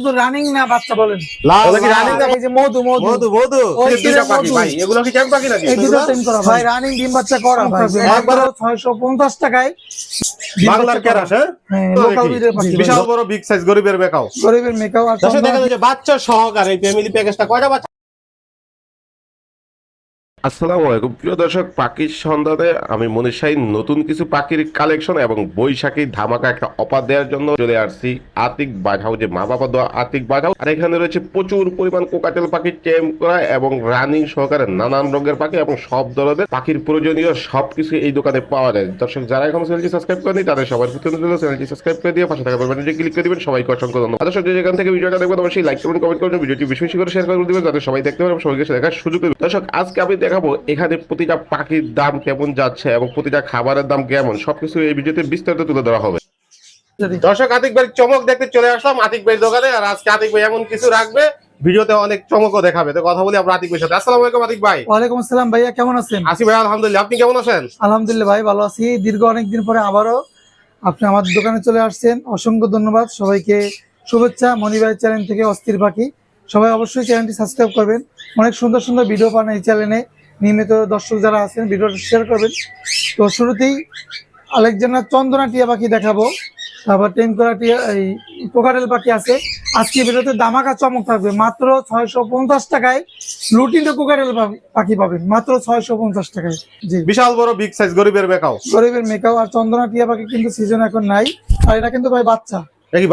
শুধু রানিং না বাচ্চা বলেন? লাল ওগুলো কি running না? এই যে মধু মধু। মধু মধু। দুইটা পাখি। ভাই এগুলো কি পাখি নাকি? এই দুটো টেম করা ভাই। রানিং ডিম বাচ্চা করা ভাই। একবার ছয়শো পঞ্চাশ টাকায় ডিম বাংলার কেরাস হ্যাঁ? হ্যাঁ লোকাল। পাখি বিশাল বড় বিগ সাইজ গরিবের বাচ্চা সহকারে ফ্যামিলি প্যাকেজটা কয়টা বাচ্চা? আসসালামু আলাইকুম। প্রিয় দর্শক, পাখির সন্ধানে আমি মনীষ শাহিন নতুন কিছু পাখির কালেকশন এবং বৈশাখী ধামাকা একটা অফার দেওয়ার জন্য চলে আসছি আতিক বার্ড হাউসে মা বাবা দেওয়া আতিক হাউস আর এখানে রয়েছে প্রচুর পরিমাণ কোকাটেল পাখি, টেম করা এবং রানিং সহকারে নানান রঙের পাখি এবং সব ধরনের পাখির প্রয়োজনীয় সবকিছু এই দোকানে পাওয়া যায়। দর্শক, যারা এখন চ্যানেলটি সাবস্ক্রাইব করেনি তাদের সবার প্রতি চ্যানেলটি সাবস্ক্রাইব করে দিয়ে পাশে থাকা বাটনটি ক্লিক করে দিবেন। সবাইকে অসংখ্য ধন্যবাদ। দর্শক, যে যেখান থেকে ভিডিওটা দেখবেন, অবশ্যই লাইক করবেন কমেন্ট করবেন ভিডিওটি বেশি বেশি করে শেয়ার করে দিবেন, যাতে সবাই দেখতে পারে এবং সবাইকে দেখার সুযোগ দর্শক, আজকে আমি দেখাবো এখানে প্রতিটা পাখির দাম কেমন যাচ্ছে এবং প্রতিটা খাবারের দাম কেমন? সবকিছু এই ভিডিওতে বিস্তারিত তুলে ধরা হবে। দর্শক আতিক ভাই চমক দেখতে চলে আসলাম আতিক ভাইয়ের দোকানে আর আজকে আতিক ভাই এমন কিছু রাখবে ভিডিওতে অনেক চমকও দেখাবে। তো কথা বলি আমরা আতিক ভাইয়ের সাথে। আসসালামু আলাইকুম আতিক ভাই। ওয়ালাইকুম আসসালাম ভাইয়া কেমন আছেন? আসি ভাই আলহামদুলিল্লাহ। আপনি কেমন আছেন? আলহামদুলিল্লাহ ভাই ভালো আছি। দীর্ঘ অনেকদিন পরে আবারও আপনি আমার দোকানে চলে আসছেন। অসংখ্য ধন্যবাদ। সবাইকে শুভেচ্ছা। মনিবাই চ্যানেল থেকে অস্থির পাখি। সবাই অবশ্যই চ্যানেলটি সাবস্ক্রাইব করবেন। অনেক সুন্দর সুন্দর ভিডিও পান এই চ্যানেলে নিয়মিত দর্শক যারা আছেন ভিডিওটা শেয়ার করবেন। তো শুরুতেই আলেকজান্ডার চন্দনা টিয়া পাখি দেখাবো। তারপর টেম করা টিয়া এই পোকাটেল পাখি আছে। আজকে ভিডিওতে দামাকা চমক থাকবে। মাত্র ছয়শো পঞ্চাশ টাকায় লুটিনো কোকাটেল পাখি পাবেন। মাত্র ছয়শো পঞ্চাশ টাকায়। জি। বিশাল বড় বিগ সাইজ গরিবের মেকাও। গরিবের মেকাও। আর চন্দনা টিয়া পাখি কিন্তু সিজন এখন নাই। আর এটা কিন্তু ভাই বাচ্চা।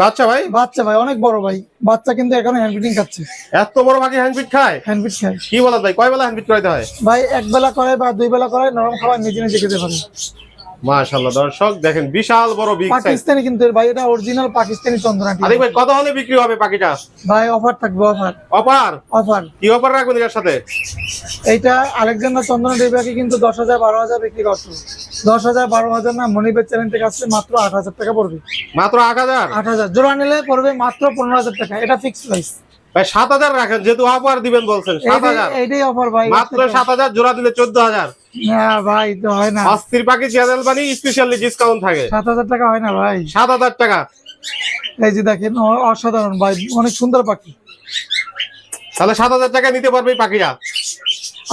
বাচ্চা ভাই? বাচ্চা ভাই অনেক বড় ভাই। বাচ্চা কিন্তু এখনও হ্যান্ডপিটিং খাচ্ছে। এত বড় পাখি হ্যান্ডপিট খায়? হ্যান্ডপিট খায়। কি ভাই কয় বেলা হ্যান্ডপিট করাইতে হয়? ভাই এক বেলা করে বা দুই বেলা করে নরম খাবার নিজে নিজে খেতে পারে। মাশাআল্লাহ দর্শক দেখেন বিশাল বড় বিগ পাকিস্তানি কিন্তু ভাই এটা অরিজিনাল পাকিস্তানি আরে ভাই কত হলে বিক্রি হবে পাখিটা? ভাই অফার থাকবে অফার অফার? অফার। কি অফার রাখবেন এর সাথে? এইটা আলেকজান্ডার কিন্তু 10000 12000 বিক্রি 10000 12000 না মনিবের চ্যানেল থেকে আসছে মাত্র 8000 টাকা পড়বে। মাত্র 8000 8000 জোড়া নিলে পড়বে মাত্র 15000 টাকা। এটা ফিক্সড প্রাইস ভাই 7000 রাখেন যেহেতু অফার দিবেন বলছেন 7000 এইটাই অফার ভাই। মাত্র 7000 জোড়া দিলে 14000 হ্যাঁ ভাই হয় না। পাখি চ্যানেল স্পেশালি ডিসকাউন্ট থাকে। 7000 টাকা হয় না ভাই। 7000 টাকা। এই যে দেখেন অসাধারণ ভাই অনেক সুন্দর পাখি। তাহলে 7000 টাকা নিতে পারবে পাখিরা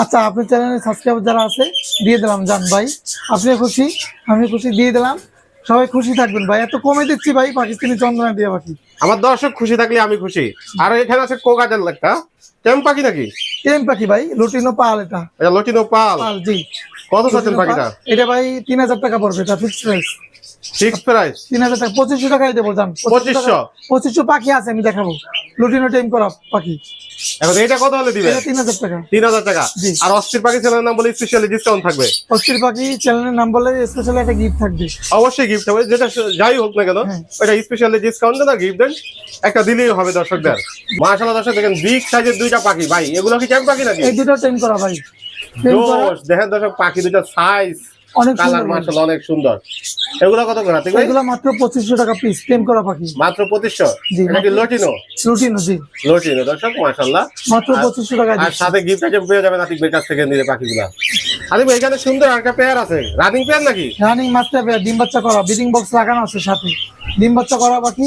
আচ্ছা আপনি চ্যানেলে সাবস্ক্রাইব যারা আছে দিয়ে দিলাম জান ভাই। আপনি খুশি আমি খুশি দিয়ে দিলাম। সবাই খুশি থাকবেন ভাই। এত কমে দিচ্ছি ভাই পাকিস্তানি চন্দনা দিয়ে পাখি। আমার দর্শক খুশি থাকলে আমি খুশি। আর এখানে আছে কোকাটেল একটা টেম পাখি নাকি? টেম পাখি ভাই? লুটিনো পাল এটা। এটা লটিনো পাল। পাল জি। কত চাচ্ছেন পাখিটা? এটা ভাই তিন হাজার টাকা পড়বে এটা ফিক্সড প্রাইস ফিক্স প্রাইস তিন হাজার টাকা পঁচিশশো টাকাই দেবো জান। পঁচিশশো? পঁচিশশো? পাখি আছে আমি দেখাবো। লুটিনো টেম করা পাখি। এখন এটা কত হলে দিবে? এটা তিন হাজার টাকা। তিন হাজার টাকা। জি। আর অস্থির পাখি চ্যানেলের নাম বলে স্পেশালি ডিসকাউন্ট থাকবে? অস্থির পাখি চ্যানেলের নাম বলে স্পেশাল একটা গিফট থাকবে। অবশ্যই গিফট হবে যেটা যাই হোক না কেন। ওটা স্পেশালি ডিসকাউন্ট দেন গিফট দেন একটা দিলেই হবে দর্শকদের। মাশাআল্লাহ দর্শক দেখেন বিগ সাইজের দুইটা পাখি। ভাই এগুলো কি চ্যাম্প পাখি নাকি? এই দুটো টেম করা ভাই। দেখেন দর্শক পাখি দুইটা সাইজ অনেক কালার মাশাআল্লাহ অনেক সুন্দর। এগুলো কত করে? ভাই এগুলো মাত্র পঁচিশশো টাকা পিস টেম করা পাখি। মাত্র পঁচিশশো? জি, এটা কি মাত্র- লটিনো? লুটিনো জি। লটিনো দর্শক মাশাআল্লাহ। মাত্র আর- পঁচিশশো টাকা আর সাথে গিফট আছে পেয়ে যাবেন আতিক ভাইয়ের কাছ থেকে নিলে পাখিগুলা। ভাই এখানে সুন্দর একটা পেয়ার আছে। রানিং পেয়ার নাকি? রানিং মাস্টার পেয়ার ডিম বাচ্চা করা বিডিং বক্স লাগানো আছে সাথে। ডিম বাচ্চা করা পাখি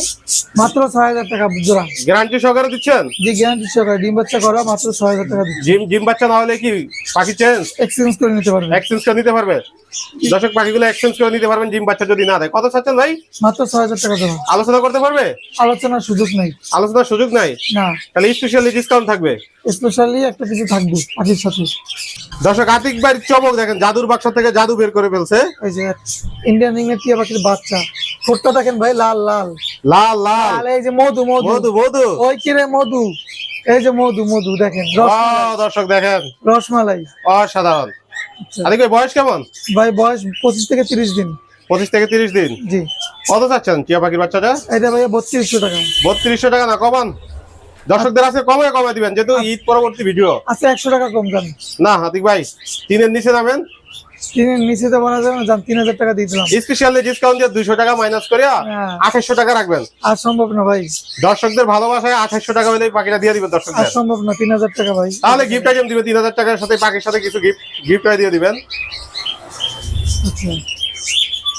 মাত্র ছয় হাজার টাকা জোড়া। গ্যারান্টি সহকারে দিচ্ছেন? জি গ্যারান্টি সহকারে ডিম বাচ্চা করা মাত্র ছয় হাজার টাকা জিম জিম বাচ্চা না হলে কি পাখি চেঞ্জ এক্সচেঞ্জ করে নিতে পারবেন এক্সচেঞ্জ করে নিতে পারবে? দর্শক পাখিগুলো এক্সচেঞ্জ করে নিতে পারবেন জিম বাচ্চা যদি না দেয়। কত চাচ্ছেন ভাই? মাত্র ছয় হাজার টাকা জোড়া। আলোচনা করতে পারবে? আলোচনার সুযোগ নেই। আলোচনার সুযোগ নাই? না। তাহলে স্পেশালি ডিসকাউন্ট থাকবে? স্পেশালি একটা কিছু থাকবে পাখির সাথে। দর্শক আতিক বাড়ির চমক দেখেন জাদুর বাক্স থেকে জাদু বের করে ফেলছে। এই যে ইন্ডিয়ান রিংয়ের টিয়া পাখির বাচ্চা। ঠোঁটটা দেখেন ভাই লাল লাল। লাল লাল। এই যে মধু মধু। মধু মধু। ওই কিরে মধু? এই যে মধু মধু দেখেন দর্শক দেখেন। রসমালাই। অসাধারণ। আচ্ছা। আতিক ভাই বয়স কেমন? ভাই বয়স পঁচিশ থেকে তিরিশ দিন। পঁচিশ থেকে তিরিশ দিন। জি। কত চাচ্ছেন? টিয়া পাখির বাচ্চাটা? এটা ভাই বত্রিশশো টাকা। বত্রিশশো টাকা না কমান? দর্শকদের আছে কমে কমে দিবেন যেহেতু ঈদ পরবর্তী ভিডিও আচ্ছা একশো টাকা কম যান না হাতিক ভাই তিনের নিচে তিনের নিচে তো বলা যাবে না যান তিন হাজার টাকা দিয়ে দিলাম। স্পেশালি ডিসকাউন্ট দিয়ে দুইশো টাকা মাইনাস করে হ্যাঁ। আঠাশশো টাকা রাখবেন। আর সম্ভব না ভাই। দর্শকদের ভালোবাসায় আঠাশশো টাকা হলে পাখিটা দিয়ে দিবেন আর সম্ভব না তিন হাজার টাকা ভাই। তাহলে গিফট আইটেম দিবেন তিন হাজার টাকার সাথে পাখির সাথে কিছু গিফট গিফট দিয়ে দিবেন। আচ্ছা।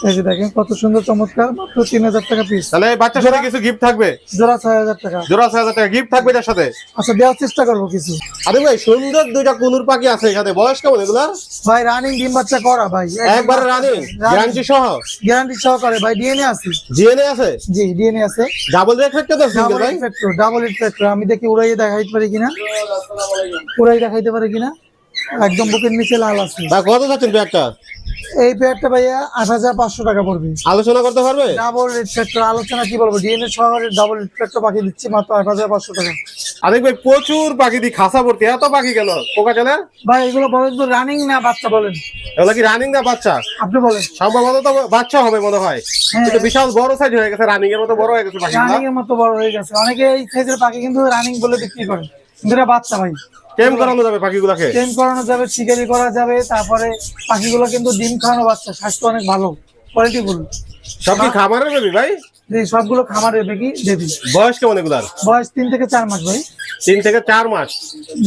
এই যে দেখেন কত সুন্দর চমৎকার মাত্র তিন হাজার টাকা পিস তাহলে বাচ্চার সাথে কিছু গিফট থাকবে? জোড়া ছয় হাজার টাকা। জোড়া ছয় হাজার টাকা গিফট থাকবে এটার সাথে? আচ্ছা দেওয়ার চেষ্টা করব কিছু। আরে ভাই সুন্দর দুইটা কুনুর পাখি আছে এখানে। বয়স কেমন এগুলা? ভাই রানিং ডিম বাচ্চা করা ভাই। একবারে রানিং গ্যারান্টি সহ? গ্যারান্টি সহকারে ভাই ডিএনএ আছে। জিএনএ আছে? জি ডিএনএ আছে। ডাবল রেট ফ্যাক্টর তো সিঙ্গেল ভাই। ডাবল ইনফেক্টর আমি দেখি উড়াই দেখাইতে পারি কিনা? উড়াই দেখাইতে পারি কিনা? একদম বুকের নিচে লাল আছে। ভাই কত যাচ্ছেন ব্যাগটা? এই পেয়ারটা ভাইয়া আট হাজার পাঁচশো টাকা পড়বে। আলোচনা করতে পারবে? ডাবল রিফ্লেক্টর আলোচনা কি বলব? ডিএনএ সহকারে ডাবল রিফ্লেক্টর পাখি দিচ্ছি মাত্র আট হাজার পাঁচশো টাকা। আরেক ভাই প্রচুর পাখি দি খাসা ভর্তি। এত পাখি কেন পোকা চলে ভাই এগুলো বলেন তো রানিং না বাচ্চা বলেন? এগুলো কি রানিং না বাচ্চা? আপনি বলেন। সম্ভবত তো বাচ্চা হবে মনে হয়। হ্যাঁ। কিন্তু বিশাল বড় সাইজ হয়ে গেছে রানিং এর মতো বড় হয়ে গেছে পাখি রানিং এর মতো বড় হয়ে গেছে। অনেকে এই সাইজের পাখি কিন্তু রানিং বলে বিক্রি করে। কিন্তু এটা বাচ্চা ভাই। কেম করানো যাবে পাখিগুলোকে? ট্রেন করানো যাবে শিকারি করা যাবে তারপরে পাখিগুলো কিন্তু ডিম খাওয়ানো বাচ্চা স্বাস্থ্য অনেক ভালো কোয়ালিটি ফুল। সব কি খামারের বেবি ভাই? যে সবগুলো খামারের বেগি দেবি বয়স কেমন এগুলার? বয়স তিন থেকে চার মাস ভাই। তিন থেকে চার মাস।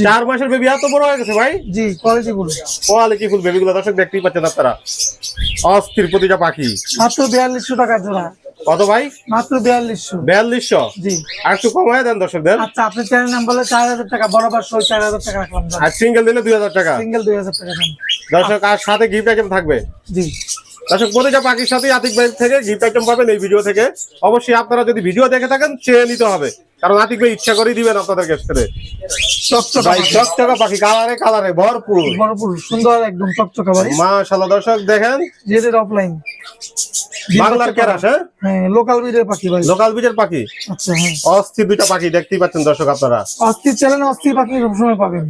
চার মাসের বেবি এত বড় হয়ে গেছে ভাই? জি quality full. Quality full baby গুলো দর্শক দেখতেই পাচ্ছেন আপনারা। অস্থির প্রতিটা পাখি। মাত্র বিয়াল্লিশশো টাকা জোড়া। কত ভাই? মাত্র বিয়াল্লিশশো। বিয়াল্লিশশো? জি। আর একটু কমায় দেন দর্শকদের। আচ্ছা আপনার চ্যানেল নাম বলে চার হাজার টাকা বরাবর সই চার হাজার টাকা রাখলাম আর সিঙ্গেল দিলে দুই হাজার টাকা। সিঙ্গেল দুই হাজার টাকা দর্শক আর সাথে গিফট আইটেম থাকবে। জি। দর্শক প্রতিটা পাখির সাথে আতিক ভাই থেকে গিফট আইটেম পাবেন এই ভিডিও থেকে। অবশ্যই আপনারা যদি ভিডিও দেখে থাকেন চেয়ে নিতে হবে। কারণ আতিক ভাই ইচ্ছা করেই দিবেন আপনাদের ক্ষেত্রে চকচকা পাখি। চকচকা পাখি কালারে কালারে ভরপুর। ভরপুর সুন্দর একদম চকচকা ভাই মাশাআল্লাহ দর্শক দেখেন। যেদের অফলাইন বাংলার হ্যাঁ হ্যাঁ লোকাল বিডের পাখি ভাই। লোকাল পাখি? আচ্ছা হ্যাঁ। অস্থির দুইটা পাখি দেখতেই পাচ্ছেন দর্শক আপনারা। অস্থির চ্যানেল অস্থির পাখি সবসময় পাবেন।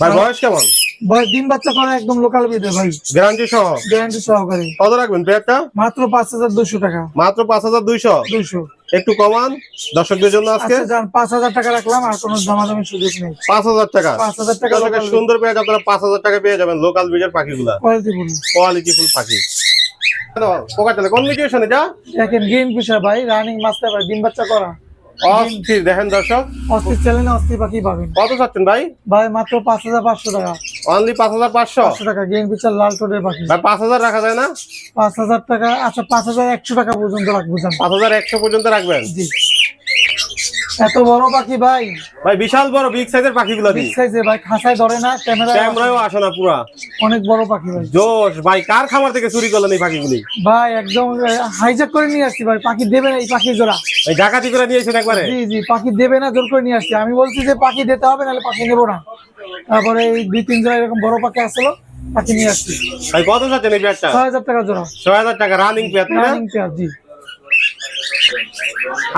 ভাই বয়স কেমন? বয়স ডিম বাচ্চা করে একদম লোকাল বিডের ভাই। গ্যারান্টি সহ? গ্যারান্টি সহকারে। কত রাখবেন পেয়ারটা মাত্র পাঁচ হাজার দুশো টাকা। মাত্র পাঁচ হাজার দুইশো? দুইশো। একটু কমান। দর্শকদের জন্য আজকে? আচ্ছা পাঁচ হাজার টাকা রাখলাম আর কোনো দামাদামি সুযোগ নেই। পাঁচ হাজার টাকা। পাঁচ হাজার টাকা সুন্দর পেঁয়াজ আপনারা পাঁচ হাজার টাকা পেয়ে যাবেন লোকাল বীজের পাখিগুলা। Quality full. কোয়ালিটি ফুল পাখি। কোন মিটিয়েছেন এটা দেখেন গ্রিন ফিশার ভাই? রানিং মাস্টার ভাই ডিম বাচ্চা করা। অস্থির দেখেন দর্শক। অস্থির চ্যানেলে অস্থির পাখি পাবেন। কত চাচ্ছেন ভাই? ভাই মাত্র পাঁচ হাজার পাঁচশো টাকা। অনলি পাঁচ হাজার পাঁচশো? টাকা গ্রিন লাল টোটের পাখি। ভাই পাঁচ হাজার রাখা যায় না? পাঁচ হাজার টাকা আচ্ছা পাঁচ হাজার একশো টাকা পর্যন্ত রাখব পাঁচ হাজার একশো পর্যন্ত রাখবেন? জি। এত বড় পাখি ভাই। ভাই বিশাল বড় বিগ সাইজের পাখিগুলো বিগ সাইজে ভাই খাসায় ধরে না ক্যামেরা ক্যামেরাও আসে। না পুরা। অনেক বড় পাখি ভাই। জোশ ভাই কার খামার থেকে চুরি করলেন এই পাখিগুলি? ভাই একদম হাইজাক করে নিয়ে আসছি ভাই পাখি দেবে না এই পাখি জোড়া। এই ডাকাতি করে নিয়েছেন একবারে? জি জি পাখি দেবে না জোর করে নিয়ে আসছি। আমি বলছি যে পাখি দিতে হবে নাহলে পাখি নেব না। তারপরে এই দুই তিন জোড়া এরকম বড় পাখি আসলো পাখি নিয়ে আসছি। ভাই কত চাচ্ছেন এই ব্যাগটা ছয় হাজার টাকা জোড়া। ছয় হাজার টাকা রানিং না? রানিং পেয়ার জি।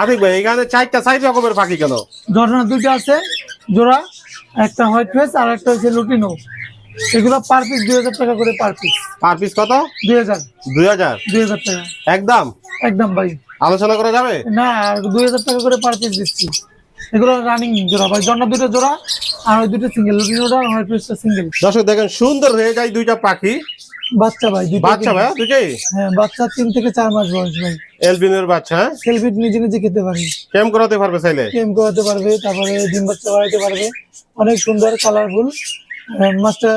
আতিক ভাই এখানে চারটা সাইজ রকমের পাখি কেন? ঝর্ণা দুইটা আছে জোড়া একটা হোয়াইট ফেস আর একটা হচ্ছে লুটিনো। এগুলো পার পিস দুই হাজার টাকা করে পার পিস পার পিস কত? দুই হাজার। দুই হাজার? দুই হাজার টাকা। একদম? একদম ভাই। আলোচনা করা যাবে? না দুই হাজার টাকা করে পার পিস দিচ্ছি। এগুলো রানিং জোড়া ভাই। জন্না দুটো জোড়া আর ওই দুটো সিঙ্গেল লুটিনোটা হোয়াইট ফেসটা সিঙ্গেল দর্শক দেখেন সুন্দর হয়ে যায় দুইটা পাখি। বাচ্চা ভাই বাচ্চা ভাই দুটোই হ্যাঁ বাচ্চা তিন থেকে চার মাস বয়স ভাই। এলবিনের বাচ্চা হ্যাঁ? সেলফিট নিজে নিজে খেতে পারে। কেম করাতে পারবে চাইলে? গেম করাতে পারবে তারপরে ডিম বাচ্চা বাড়াইতে পারবে। অনেক সুন্দর কালারফুল মাছটা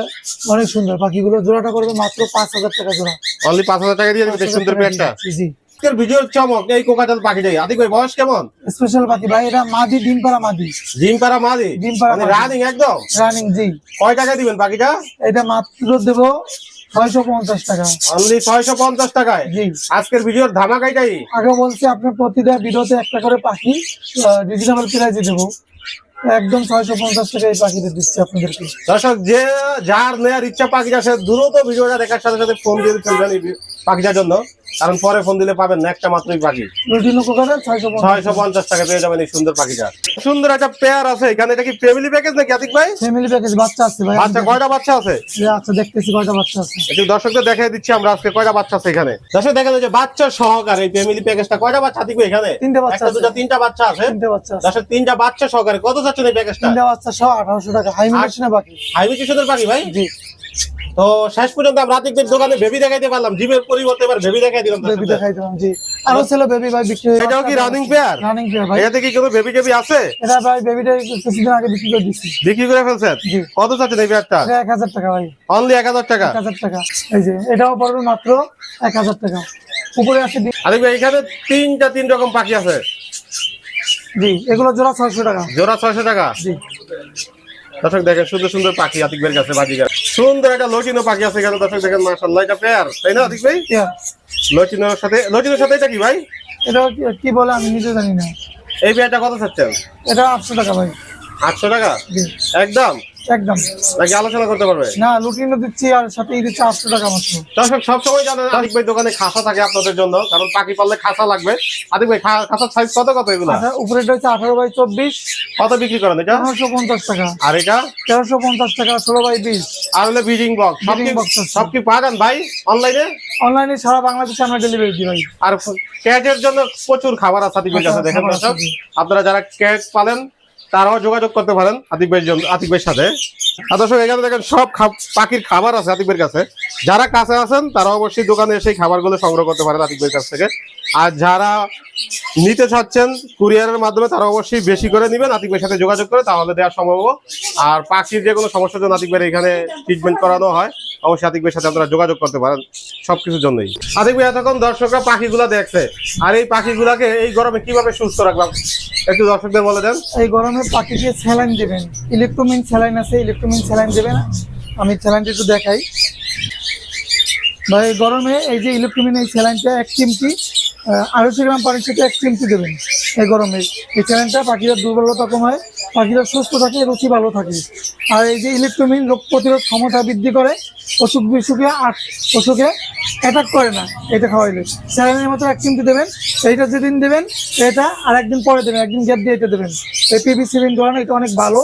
অনেক সুন্দর। পাখিগুলো জোড়াটা করবে মাত্র পাঁচ হাজার টাকা জোড়া। অনলি পাঁচ হাজার টাকা দিয়ে দিবে সুন্দর দিচ্ছি, জি। আজকের ভিডিওর চমক এই কোকাটাল পাখি যাই আদিক ভাই বয়স কেমন? স্পেশাল পাখি ভাই এটা মাদি ডিম পাড়া মাদি। জিম পারা মাদি? ডিম পাড়া রানিং একদম? রানিং জি। কয় টাকা দিবেন পাখিটা? এটা মাত্র দেবো ছয়শো পঞ্চাশ টাকা। অনলি ছয়শো পঞ্চাশ টাকায়? জি। আজকের ভিডিওর আগে বলছি প্রতিটা ভিডিওতে একটা করে পাখি রিজনেবল প্রাইজে দেবো। একদম ছয়শো পঞ্চাশ টাকা এই পাখিটা দিচ্ছি আপনাদেরকে। দর্শক যে যার নেয়ার ইচ্ছা পাখি আছে দ্রুত ভিডিওটা দেখার সাথে সাথে ফোন দিয়ে ফেলবেন পাখিটার জন্য। কারণ পরে ফোন দিলে পাবেন না একটা মাত্রই পাখি। ছয়শো পঞ্চাশ টাকা পেয়ে যাবেন এই সুন্দর পাখিটা। সুন্দর একটা পেয়ার আছে। এখানে এটা কি ফ্যামিলি প্যাকেজ নাকি আতিক ভাই? ফ্যামিলি প্যাকেজ বাচ্চা আছে ভাই বাচ্চা কয়টা বাচ্চা আছে? আচ্ছা দেখতেছি কয়টা বাচ্চা আছে। একটু দর্শকদের দেখাই দিচ্ছি আমরা আজকে কয়টা বাচ্চা আছে এখানে। দর্শক দেখেন যে বাচ্চা সহকারে এই ফ্যামিলি প্যাকেজটা কয়টা বাচ্চা আতিক ভাই এখানে? তিনটা বাচ্চা আছে। দুটো তিনটা বাচ্চা আছে? তিনটে বাচ্চা দর্শক তিনটা বাচ্চা সহকারে কত যাচ্ছেন এই প্যাকেজটা তিনটা বাচ্চা সহ আঠারোশো টাকা। হাই মিশনে বাকি। হাইমি কিশোরের পাখি ভাই? জি। তো শেষ পর্যন্ত আমরা আতিকদের দোকানে বেবি দেখাইতে পারলাম জিমের পরিবর্তে এবার বেবি দেখাই দিলাম বেবি দেখাই দিলাম জি। আরও ছিল বেবি ভাই বিক্রি এটাও কি রানিং পেয়ার রানিং পেয়ার ভাই। এটাতে কি কোনো বেবি টেবি আছে? এটা ভাই বেবিটা কিছুদিন আগে বিক্রি করে দিচ্ছি বিক্রি করে ফেলছেন? জি। কত চাচ্ছেন এই পেয়ারটা এটা এক হাজার টাকা ভাই। অনলি এক হাজার টাকা? এক হাজার টাকা। এই যে এটাও পড়বে মাত্র এক হাজার টাকা। উপরে আছে আতিক ভাই এখানে তিনটা তিন রকম পাখি আছে। জি এগুলো জোড়া ছয়শো টাকা। জোড়া ছয়শো টাকা? জি। দর্শক দেখেন সুন্দর সুন্দর পাখি আতিক ভাইয়ের কাছে বাজিগার সুন্দর একটা লটিনো পাখি আছে এখানে দর্শক দেখেন মাসাল্লাহ এটা পেয়ার তাই না আতিক ভাই? লচিনোর লটিনোর সাথে লটিনোর সাথে এটা কি ভাই? এটা কি- কি বলে আমি নিজে জানি না। এই পেয়ারটা কত চাচ্ছেন? এটা আটশো টাকা ভাই। আটশো টাকা? একদম? একদম। নাকি আলোচনা করতে পারবে? না লুটিনো দিচ্ছি আর সাথে এই দিচ্ছি আটশো টাকা মাত্র দর্শক সবসময় জানেন আদিক ভাই দোকানে খাসা থাকে আপনাদের জন্য কারণ পাখি পাললে খাসা লাগবে। আদিক ভাই খাসার সাইজ কত কত এগুলা? উপরেটা হচ্ছে আঠারো বাই চব্বিশ। কত বিক্রি করেন এটা? পনেরোশো পঞ্চাশ টাকা। আর এটা? তেরোশো পঞ্চাশ টাকা ষোলো বাই বিশ। আর হলে বিজিং বক্স সব কি কি পাঠান ভাই অনলাইনে অনলাইনে সারা বাংলাদেশে আমরা ডেলিভারি দিই ভাই। আর ক্যাটের জন্য প্রচুর খাবার আছে আতিক ভাইয়ের কাছে দেখেন আপনারা যারা ক্যাট পালেন তারাও যোগাযোগ করতে পারেন আতিক জন্য, আতিক ভাইয়ের সাথে। দর্শক, এখানে দেখেন সব পাখির খাবার আছে আতিক ভাইয়ের কাছে। যারা কাছে আছেন, তারা অবশ্যই দোকানে এসে এই খাবারগুলো সংগ্রহ করতে পারেন আতিক ভাইয়ের কাছ থেকে। আর যারা নিতে চাচ্ছেন কুরিয়ারের মাধ্যমে, তারা অবশ্যই বেশি করে নেবেন। আতিক ভাইয়ের সাথে যোগাযোগ করে তাহলে দেওয়া সম্ভব আর পাখির যে কোনো সমস্যার জন্য আতিক ভাইয়ের এখানে ট্রিটমেন্ট করানো হয়, অবশ্যই আতিক ভাইয়ের সাথে আপনারা যোগাযোগ করতে পারেন সব কিছুর জন্যই। আতিক ভাই, এতক্ষণ দর্শকরা পাখিগুলা দেখছে। আর এই পাখিগুলাকে এই গরমে কীভাবে সুস্থ রাখলাম? একটু দর্শকদের বলে দেন। এই গরমে পাখিকে স্যালাইন দেবেন। ইলেকট্রোমিন স্যালাইন আছে ইলেকট্রোমিন স্যালাইন দেবেন। আমি স্যালাইনটা একটু দেখাই। বা এই গরমে এই যে ইলেকট্রোমিন এই স্যালাইনটা এক চিমটি আড়াইশো গ্রাম পানির সাথে এক চিমটি দেবেন এই গরমে। এই স্যালাইনটা পাখিরা দুর্বলতা কমায়, পাখিরা সুস্থ থাকে, রুচি ভালো থাকে। আর এই যে ইলেকট্রোমিন রোগ প্রতিরোধ ক্ষমতা বৃদ্ধি করে অসুখ বিসুখে আট অসুখে অ্যাটাক করে না, এটা খাওয়াইলে। স্যালাইনের মতো এক চিমটি দেবেন, এইটা যেদিন দেবেন, এটা আর একদিন পরে দেবেন, একদিন গ্যাপ দিয়ে এটা দেবেন। এই পিভি সিলিন ধরানো এটা অনেক ভালো।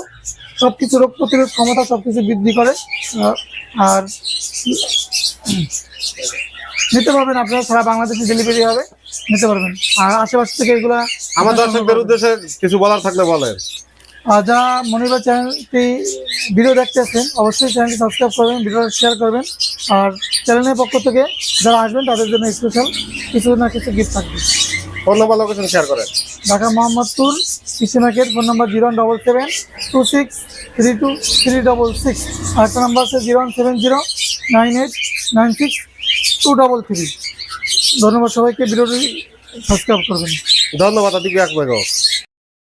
সব কিছু রোগ প্রতিরোধ ক্ষমতা সব কিছু বৃদ্ধি করে। আর নিতে পারবেন আপনারা, সারা বাংলাদেশে ডেলিভারি হবে, নিতে পারবেন। আর আশেপাশ থেকে এগুলা আমার দর্শকদের উদ্দেশ্যে কিছু বলার থাকলে বলেন। আর যারা মনিবার চ্যানেলটি ভিডিও দেখতেছেন অবশ্যই চ্যানেলটি সাবস্ক্রাইব করবেন ভিডিওটা শেয়ার করবেন। আর চ্যানেলের পক্ষ থেকে যারা আসবেন তাদের জন্য স্পেশাল কিছু না কিছু গিফট থাকবে। ফোন নম্বর লোকেশন শেয়ার করেন। ঢাকা মোহাম্মদপুর কৃষি market phone number zero one double seven two six three two three double six আর একটা নাম্বার আছে zero one seven zero nine eight nine six two double three ধন্যবাদ সবাইকে ভিডিওটি subscribe করবেন। ধন্যবাদ আদিকে এক